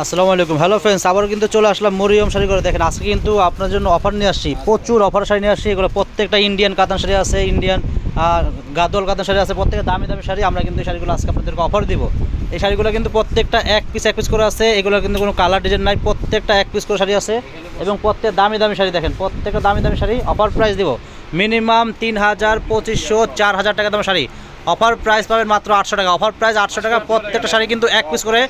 আসসালামু আলাইকুম। Hello friends আবার কিন্তু চলে আসলাম মরিয়ম শাড়ি করে দেখেন, আজকে কিন্তু আপনার জন্য অফার নিয়ে আসছি। প্রচুর অফার শাড়ি নিয়ে আসছি। এগুলো প্রত্যেকটা ইন্ডিয়ান কাতান শাড়ি আছে ইন্ডিয়ান গাদোয়াল কাতান শাড়ি আছে, প্রত্যেকটা দামি দামি শাড়ি। আমরা কিন্তু এই শাড়িগুলো আজকে আপনাদেরকে অফার দিব। এই শাড়িগুলো কিন্তু প্রত্যেকটা এক পিস এক পিস করে আছে। এগুলো কিন্তু কোনো কালার ডিজাইন নাই। প্রত্যেকটা এক পিস করে শাড়ি আছে। এবং প্রত্যেক দামি দামি শাড়ি দেখেন, প্রত্যেকটা দামি দামি শাড়ি অফার প্রাইস দিব। মিনিমাম তিন হাজার পঁচিশশো চার হাজার টাকা দাম শাড়ি। অফার প্রাইস পাবেন মাত্র আটশো টাকা। অফার প্রাইস আটশো টাকা প্রত্যেকটা শাড়ি কিন্তু এক পিস করে।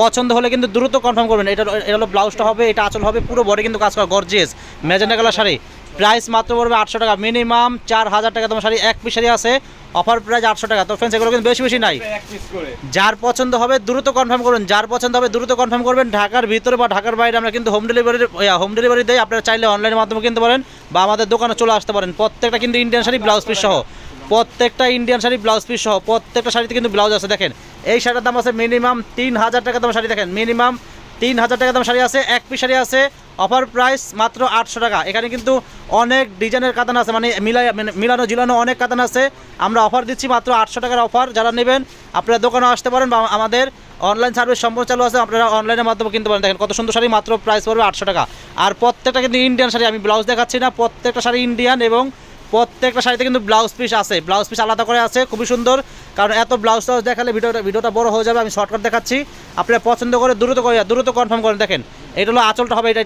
পছন্দ হলে কিন্তু দ্রুত কনফার্ম করবেন। এটা এটা হলো ব্লাউজটা হবে এটা আঁচল হবে পুরো বডি কিন্তু কাজ করা। Gorgeous magenta colour sari. Price মাত্র পড়বে আটশো টাকা। মিনিমাম চার হাজার টাকা তোমার শাড়ি এক পিস শাড়ি আছে। অফার প্রাইস আটশো টাকা। তো ফ্রেন্ডস এগুলো কিন্তু বেশি বেশি নাই। যার পছন্দ হবে দ্রুত কনফার্ম করবেন যার পছন্দ হবে দ্রুত কনফার্ম করবেন। ঢাকার ভিতরে বা ঢাকার বাইরে আমরা কিন্তু হোম ডেলিভারি হোম ডেলিভারি দেয় আপনারা চাইলে অনলাইনের মাধ্যমে কিনতে পারেন বা আমাদের দোকানে চলে আসতে পারেন। প্রত্যেকটা কিন্তু ইন্ডিয়ান শাড়ি ব্লাউজ পিস সহ। প্রত্যেকটা ইন্ডিয়ান শাড়ি ব্লাউজ পিস সহ প্রত্যেকটা শাড়িতে কিন্তু ব্লাউজ আছে। দেখেন, এই শাড়ির দাম আছে মিনিমাম তিন হাজার টাকা দাম শাড়ি। দেখেন মিনিমাম তিন হাজার টাকা দাম শাড়ি আছে, এক পিস শাড়ি আছে অফার প্রাইস মাত্র আটশো টাকা। এখানে কিন্তু অনেক ডিজাইনের কাতান আছে মানে মিলাই মানে মিলানো, ঝিলানো অনেক কাতান আছে। আমরা অফার দিচ্ছি মাত্র আটশো টাকার অফার যারা নেবেন, আপনারা দোকানে আসতে পারেন বা আমাদের অনলাইন সার্ভিস সম্পূর্ণ চালু আছে, আপনারা অনলাইনের মাধ্যমে কিনতে পারেন। দেখেন, কত সুন্দর শাড়ি, মাত্র প্রাইস পড়বে আটশো টাকা। আর প্রত্যেকটা কিন্তু ইন্ডিয়ান শাড়ি, আমি ব্লাউজ দেখাচ্ছি না, প্রত্যেকটা শাড়ি ইন্ডিয়ান এবং প্রত্যেকটা শাড়িতে কিন্তু ব্লাউজ পিস আছে। ব্লাউজ পিস আলাদা করে আছে, খুবই সুন্দর। কারণ এত ব্লাউজ টাউজ দেখালে ভিডিওটা ভিডিওটা বড় হয়ে যাবে, আমি শর্টকাট দেখাচ্ছি। আপনারা পছন্দ করে দ্রুত করে দ্রুত কনফার্ম করেন দেখেন। এটা হলো আঁচলটা হবে, এটা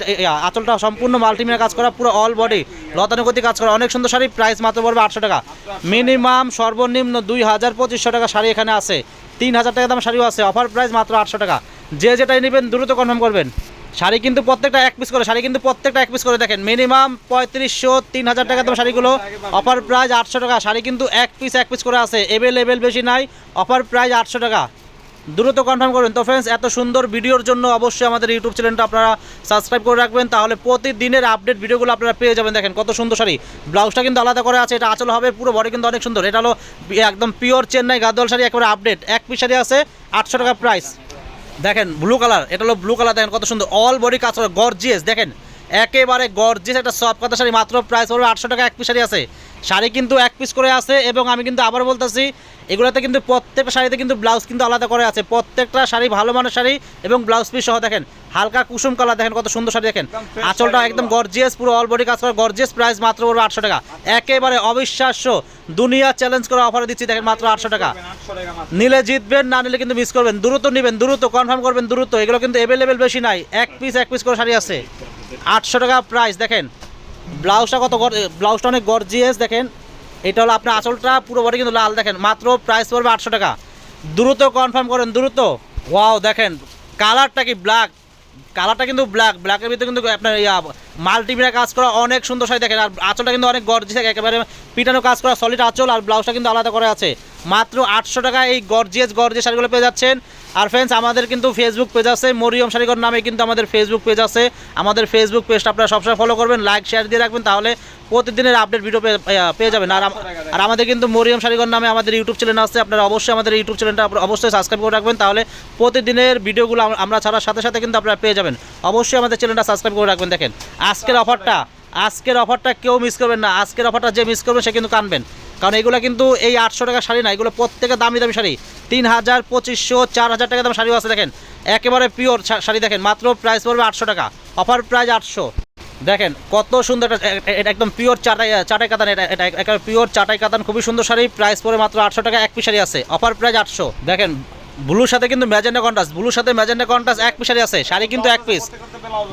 আঁচলটা সম্পূর্ণ মাল্টিমিয়ার কাজ করা, পুরো অল বডি লতানুগতি কাজ করা, অনেক সুন্দর শাড়ি প্রাইস মাত্র পড়বে আটশো টাকা। মিনিমাম সর্বনিম্ন দুই হাজার পঁচিশশো টাকা শাড়ি এখানে আছে। তিন হাজার টাকা দাম শাড়িও আছে অফার প্রাইস মাত্র আটশো টাকা। যে যেটাই নেবেন, দ্রুত কনফার্ম করবেন। শাড়ি কিন্তু প্রত্যেকটা এক পিস করে, শাড়ি কিন্তু প্রত্যেকটা এক পিস করে। দেখেন মিনিমাম পঁয়ত্রিশশো, তিন হাজার টাকা দাম শাড়িগুলো। অফার প্রাইস আটশো টাকা, শাড়ি কিন্তু এক পিস এক পিস করে আছে। এভেলেবেল বেশি নাই অফার প্রাইস আটশো টাকা। দ্রুত কনফার্ম করবেন তো ফ্রেন্ডস এত সুন্দর ভিডিওর জন্য অবশ্যই আমাদের ইউটিউব চ্যানেলটা আপনারা সাবস্ক্রাইব করে রাখবেন। তাহলে প্রতিদিনের আপডেট ভিডিওগুলো আপনারা পেয়ে যাবেন। দেখেন, কত সুন্দর শাড়ি। ব্লাউজটা কিন্তু আলাদা করে আছে, এটা আচল হবে, পুরো বডি কিন্তু অনেক সুন্দর। এটা হলো একদম পিওর চেন্নাই গাদোয়াল শাড়ি, একেবারে আপডেট এক পিস শাড়ি আছে, আটশো টাকা প্রাইস দেখেন ব্লু কালার এটা হলো ব্লু কালার দেখেন কত সুন্দর অল বডি কাজ করা গর্জিয়াস দেখেন, একেবারে গর্জিয়াস একটা সব কথা শাড়ি, মাত্র প্রাইস পড়বে আটশো টাকা, এক পিস শাড়ি আছে। শাড়ি কিন্তু এক পিস করে আছে, এবং আমি কিন্তু আবার বলতেছি এগুলোতে কিন্তু প্রত্যেকটা শাড়িতে কিন্তু ব্লাউজ কিন্তু আলাদা করে আছে। প্রত্যেকটা শাড়ি ভালো মানের শাড়ি এবং ব্লাউজ পিস সহ দেখেন হালকা কুসুম কালার দেখেন কত সুন্দর শাড়ি দেখেন। আঁচলটা একদম। গর্জিয়াস পুরো অল বডি কাজ করা গর্জিয়াস প্রাইস মাত্র পড়বে আটশো টাকা। একেবারে অবিশ্বাস্য দুনিয়া চ্যালেঞ্জ করে অফার দিচ্ছি দেখেন মাত্র আটশো টাকা। নিলে জিতবেন না নিলে কিন্তু মিস করবেন। দ্রুত নেবেন দ্রুত কনফার্ম করবেন দ্রুত। এগুলো কিন্তু অ্যাভেলেবেল বেশি নাই। এক পিস এক পিস করে শাড়ি আছে। আটশো টাকা প্রাইস দেখেন। ব্লাউজটা কত ব্লাউজটা অনেক গর্জিয়াস দেখেন। এটা হলো আপনার আঁচলটা, পুরো বডি কিন্তু লাল, দেখেন, মাত্র প্রাইস পড়বে আটশো টাকা। দ্রুত কনফার্ম করেন, দ্রুত। ওয়াও দেখেন কালারটা কি ব্ল্যাক কালারটা কিন্তু ব্ল্যাক ব্ল্যাকের ভিতরে কিন্তু আপনার মাল্টিমিডিয়া কাজ করা অনেক সুন্দর শাড়ি, দেখেন, আর আঁচলটা কিন্তু অনেক গর্জি থাকে একেবারে পিটানো কাজ করা সলিড আঁচল, আর ব্লাউজটা কিন্তু আলাদা করে আছে। মাত্র আটশো টাকা এই গর্জিয়াস গর্জিয়াস শাড়িগুলো পেয়ে যাচ্ছেন। আর ফ্রেন্ডস আমাদের কিন্তু ফেসবুক পেজ আছে, মরিয়ম শাড়িঘর নামে কিন্তু আমাদের ফেসবুক পেজ আছে। আমাদের ফেসবুক পেজটা আপনারা সবসময় ফলো করবেন লাইক শেয়ার দিয়ে রাখবেন, তাহলে প্রতিদিনের আপডেট ভিডিও পেয়ে যাবেন। আর আর আমাদের কিন্তু মরিয়ম শাড়িঘর নামে আমাদের ইউটিউব চ্যানেল আছে, আপনারা অবশ্যই আমাদের ইউটিউব চ্যানেলটা অবশ্যই সাবস্ক্রাইব করে রাখবেন, তাহলে প্রতিদিনের ভিডিওগুলো আমরা ছাড়ার সাথে সাথে কিন্তু আপনারা পেয়ে যাবেন। অবশ্যই আমাদের চ্যানেলটা সাবস্ক্রাইব করে রাখবেন, দেখেন। আজকের অফারটা আজকের অফারটা কেউ মিস করবেন না, আজকের অফারটা যে মিস করবে সে কিন্তু কানবেন। কারণ এগুলো কিন্তু এই আটশো টাকা শাড়ি না, এগুলো প্রত্যেকের দামি দামি শাড়ি। তিন হাজার, পঁচিশশো, চার হাজার টাকা দাম শাড়িও আছে দেখেন। একেবারে পিওর শাড়ি দেখেন, মাত্র প্রাইস পড়বে আটশো টাকা। অফার প্রাইস আটশো। দেখেন, কত সুন্দর এটা একদম পিওর চাটাই চাটাই কাতান, এটা এটা একটা পিওর চাটাই কাতান, খুবই সুন্দর শাড়ি। প্রাইস পরে মাত্র আটশো টাকা, এক পিস শাড়ি আছে। অফার প্রাইস আটশো। দেখেন ব্লুর সাথে কিন্তু ম্যাজেন্ডা কন্টাস ব্লুর সাথে ম্যাজেন্ডা কন্টাস এক পিসারি আছে, শাড়ি কিন্তু এক পিস।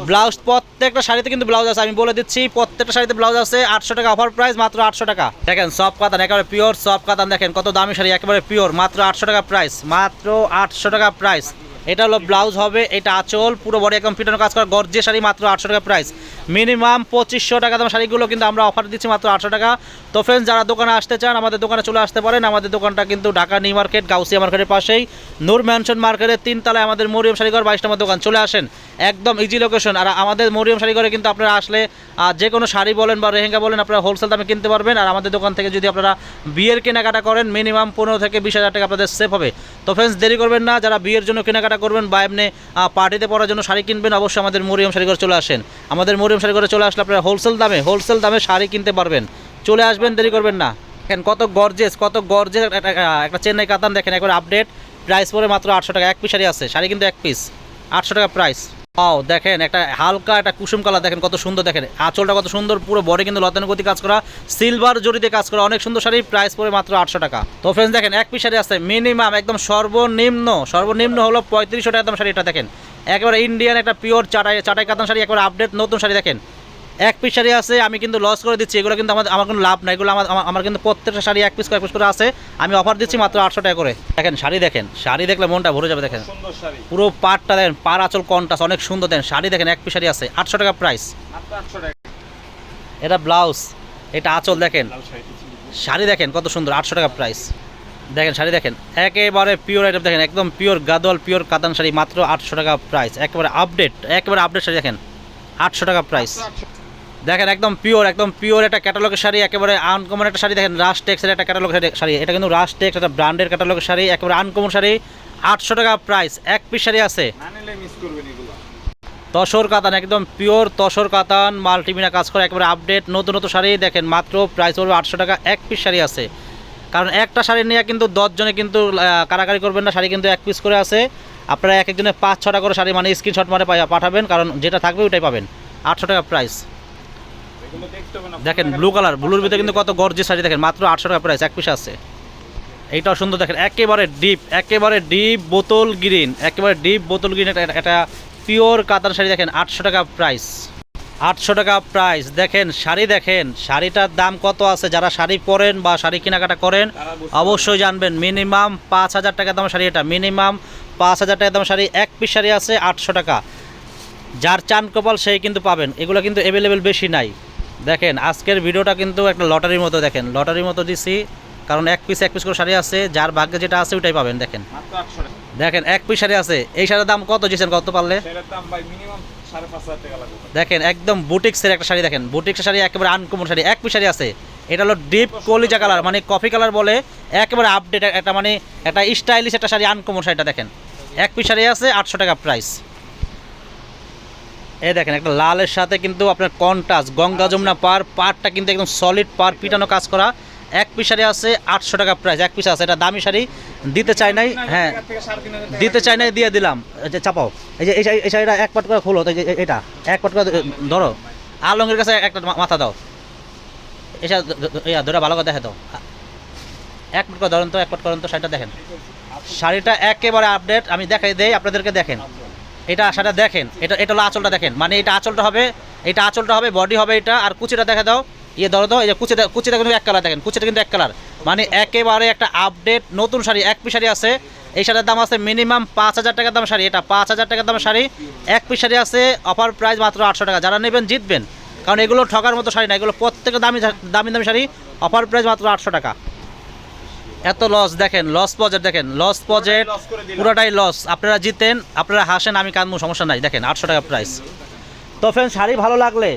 ব্লাউজ, প্রত্যেকটা শাড়িতে কিন্তু ব্লাউজ আছে, আমি বলে দিচ্ছি, প্রত্যেকটা শাড়িতে ব্লাউজ আছে, আটশো টাকা অফার প্রাইস মাত্র আটশো টাকা। দেখেন, সব কাতান, একেবারে পিওর সব কাতান দেখেন, কত দামি শাড়ি, একেবারে পিওর মাত্র আটশো টাকা প্রাইস মাত্র আটশো টাকা প্রাইস এটা হলো ব্লাউজ হবে, এটা আঁচল, পুরো বডি একদম ফিটানো কাজ করা গর্জে শাড়ি, মাত্র আটশো টাকা প্রাইস মিনিমাম পঁচিশশো টাকা দাম শাড়িগুলো কিন্তু আমরা অফার দিচ্ছি মাত্র আটশো টাকা। তো ফ্রেন্ডস যারা দোকানে আসতে চান, আমাদের দোকানে চলে আসতে পারেন। আমাদের দোকানটা কিন্তু ঢাকা নিউ মার্কেট, গাউসিয়া মার্কেটের পাশেই। নূর ম্যানশন মার্কেটের তিনতলায় আমাদের মরিয়ম শাড়িঘর, বাইশ নম্বর দোকান। চলে আসেন, একদম ইজি লোকেশন আর আমাদের মরিয়ম শাড়িঘরে কিন্তু আপনারা আসলে যে কোনো শাড়ি বলেন বা রেহেঙ্গা বলেন, আপনারা হোলসেল দামে কিনতে পারবেন। আর আমাদের দোকান থেকে যদি আপনারা বিয়ের কেনাকাটা করেন মিনিমাম পনেরো থেকে বিশ হাজার টাকা আপনাদের সেফ হবে। তো ফ্রেন্ডস দেরি করবেন না। যারা বিয়ের জন্য কেনাকাটা করবেন বা এমনি পার্টিতে পড়ার জন্য শাড়ি কিনবেন, অবশ্যই আমাদের মরিয়ম শাড়িঘরে চলে আসেন। আমাদের মরিয়ম শাড়িঘরে চলে আসলে আপনারা হোলসেল দামে হোলসেল দামে শাড়ি কিনতে পারবেন। চলে আসবেন, দেরি করবেন না। দেখেন কত গর্জেস কত গর্জেস একটা চেন্নাই কাতান দেখেন, একবার আপডেট প্রাইস পরে মাত্র আটশো টাকা, এক পিস শাড়ি আছে, শাড়ি কিন্তু এক পিস আটশো টাকা প্রাইস পাও দেখেন, একটা হালকা একটা কুসুম কালার, দেখেন কত সুন্দর, দেখেন। আঁচলটা কত সুন্দর, পুরো বডি কিন্তু লতানুগতি কাজ করা সিলভার জড়িতে কাজ করা, অনেক সুন্দর শাড়ি প্রাইস পড়ে মাত্র আটশো টাকা। তো ফ্রেন্ডস দেখেন, এক পিস শাড়ি আছে মিনিমাম একদম সর্বনিম্ন সর্বনিম্ন হলো পঁয়ত্রিশশো টাকা দাম শাড়িটা, দেখেন। একেবারে ইন্ডিয়ান একটা পিওর চাটাই চাটাই কাতান শাড়ি, একেবারে আপডেট নতুন শাড়ি, দেখেন। এক পিস শাড়ি আছে আমি কিন্তু লস করে দিচ্ছি এগুলো কিন্তু আমার আমার কোনো লাভ নাই এগুলো আমার আমার- কিন্তু প্রত্যেকটা শাড়ি এক পিস কয়েক পিস করে আছে আমি অফার দিচ্ছি মাত্র আটশো টাকা করে। দেখেন শাড়ি দেখেন শাড়ি দেখলে মনটা ভরে যাবে দেখেন। পুরো পাটটা দেখেন পার আঁচল কন্টাস অনেক সুন্দর দেন শাড়ি দেখেন এক পিস শাড়ি আছে আটশো টাকা প্রাইস এটা ব্লাউজ এটা আঁচল দেখেন। শাড়ি দেখেন কত সুন্দর আটশো টাকা প্রাইস দেখেন শাড়ি দেখেন একেবারে পিওর আইটেম দেখেন একদম পিওর গাদোয়াল পিওর কাতান শাড়ি মাত্র আটশো টাকা প্রাইস একেবারে আপডেট একেবারে আপডেট শাড়ি দেখেন আটশো টাকা প্রাইস মাত্র 800 দেখেন একদম পিওর একদম পিওর একটা ক্যাটালগের শাড়ি একেবারে আনকমন একটা শাড়ি। দেখেন রাশ টেক্সের একটা ক্যাটালগ শাড়ি। এটা কিন্তু রাশ টেক্স একটা ব্র্যান্ডের ক্যাটালগের শাড়ি একেবারে আনকমন শাড়ি। আটশো টাকা প্রাইস এক পিস শাড়ি আছে। তসর কাতান একদম পিওর তসর কাতান মাল্টিমিনা কাজ করে একেবারে আপডেট নতুন নতুন শাড়ি। দেখেন মাত্র প্রাইস পড়বে আটশো টাকা এক পিস শাড়ি আছে। কারণ একটা শাড়ি নিয়ে কিন্তু দশজনে কিন্তু কারাকারি করবেন না। শাড়ি কিন্তু এক পিস করে আছে। আপনারা এক একজনে পাঁচ ছটা করে শাড়ি মানে স্ক্রিনশট মারে পাঠাবেন কারণ যেটা থাকবে ওইটাই পাবেন। আটশো টাকা প্রাইস এগুলো দেখতে হবে না দেখেন ব্লু কালার ব্লুর ভিতরে কিন্তু কত গর্জি শাড়ি দেখেন, মাত্র আটশো টাকা প্রাইস এক পিস আছে। এইটাও সুন্দর দেখেন, একেবারে ডিপ একেবারে ডিপ বোতল গ্রিন একেবারে ডিপ বোতল গ্রিন এটা এটা পিওর কাতার শাড়ি দেখেন, আটশো টাকা প্রাইস আটশো টাকা প্রাইস দেখেন, শাড়ি দেখেন, শাড়িটার দাম কত আছে? যারা শাড়ি পরেন বা শাড়ি কেনাকাটা করেন, অবশ্যই জানবেন মিনিমাম পাঁচ হাজার টাকা দাম শাড়ি এটা মিনিমাম পাঁচ হাজার টাকা দাম শাড়ি, এক পিস শাড়ি আছে আটশো টাকা। যার চান কপাল সেই কিন্তু পাবেন, এগুলো কিন্তু অ্যাভেলেবেল বেশি নাই। দেখেন আজকের ভিডিওটা কিন্তু একটা লটারির মতো দেখেন লটারির মতো দিছি কারণ এক পিস এক পিস করে শাড়ি আছে যার ভাগ্যে যেটা আছে ওইটাই পাবেন দেখেন। দেখেন এক পিস শাড়ি আছে এই শাড়ির দাম কত দিয়েছেন কত পারলে? দেখেন একদম বুটিক্সের একটা শাড়ি দেখেন বুটিক্সের শাড়ি একেবারে আনকমন শাড়ি এক পিস শাড়ি আছে এটা হলো ডিপ কলিজা কালার মানে কফি কালার বলে একেবারে আপডেট একটা মানে একটা স্টাইলিশ একটা শাড়ি আনকমন শাড়িটা দেখেন। এক পিস শাড়ি আছে আটশো টাকা প্রাইস এই দেখেন, একটা লালের সাথে কিন্তু আপনার কন্টাস গঙ্গা যমুনা পার পারটা কিন্তু একদম সলিড পার পিটানো কাজ করা। এক পিস শাড়ি আছে আটশো টাকা প্রাইস এক পিস আছে, এটা দামি শাড়ি, দিতে চাই নাই হ্যাঁ দিতে চাই নাই, দিয়ে দিলাম। যে চাপাও, এই যে এই শাড়িটা এক পাট করে খোলো এটা, এক পাট করে ধরো। আলঙ্গের কাছে একটা মাথা দাও। এসা ধরে ভালো করে দেখে দাও। এক পাট করে ধরেন তো, এক পাট করেন তো, শাড়িটা দেখেন। শাড়িটা একেবারে আপডেট আমি দেখাই দেই, আপনাদেরকে দেখেন। এটা শাড়িটা দেখেন, এটা এটা হলো আঁচলটা দেখেন। মানে এটা আঁচলটা হবে, এটা আঁচলটা হবে বডি হবে এটা, আর কুচিটা দেখে দাও। ইয়ে ধরো দাও এই যে কুচিটা কুচিটা কিন্তু এক কালার দেখেন, কুচিটা কিন্তু এক কালার মানে একেবারে একটা আপডেট নতুন শাড়ি, এক পিস শাড়ি আছে। এই শাড়ির দাম আছে মিনিমাম পাঁচ হাজার টাকার দাম শাড়ি। এটা পাঁচ হাজার টাকার দাম শাড়ি। এক পিস শাড়ি আছে অফার প্রাইস মাত্র আটশো টাকা। যারা নেবেন, জিতবেন। কারণ এগুলো ঠকার মতো শাড়ি না, এগুলো প্রত্যেকটা দামি দামি দামি শাড়ি অফার প্রাইস মাত্র আটশো টাকা। এত লস দেখেন লস পজেট দেখেন লস দিলাম। পুরোটাই লস আপনারা জিতেন আপনারা হাসেন আমি কাঁদবো সমস্যা নাই। দেখেন আটশো টাকা প্রাইস তো ফ্রেন্ড শাড়ি ভালো লাগলে?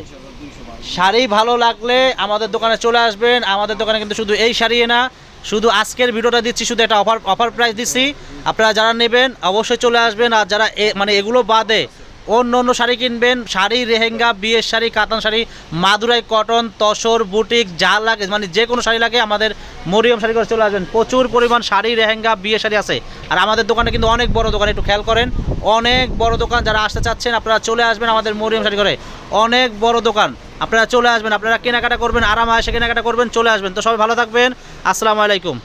শাড়ি ভালো লাগলে আমাদের দোকানে চলে আসবেন। আমাদের দোকানে কিন্তু শুধু এই শাড়ি না শুধু আজকের ভিডিওটা দিচ্ছি শুধু একটা অফার অফার প্রাইস দিচ্ছি। আপনারা যারা নেবেন অবশ্যই চলে আসবেন। আর যারা মানে এগুলো বাদে অন্য অন্য শাড়ি কিনবেন, শাড়ি রেহেঙ্গা বিয়ের শাড়ি, কাতান শাড়ি, মাদুরাই কটন, তসর, বুটিক, যা লাগে মানে যে কোনো শাড়ি লাগে আমাদের মরিয়ম শাড়ি করে চলে আসবেন। প্রচুর পরিমাণ শাড়ি রেহেঙ্গা বিয়ের শাড়ি আছে। আর আমাদের দোকানে কিন্তু অনেক বড় দোকান, একটু খেয়াল করেন। অনেক বড় দোকান, যারা আসতে চাচ্ছেন, আপনারা চলে আসবেন আমাদের মরিয়ম শাড়ি করে অনেক বড় দোকান, আপনারা চলে আসবেন, আপনারা কেনাকাটা করবেন, আরাম এসে কেনাকাটা করবেন, চলে আসবেন। তো সবাই ভালো থাকবেন, আসসালামু আলাইকুম।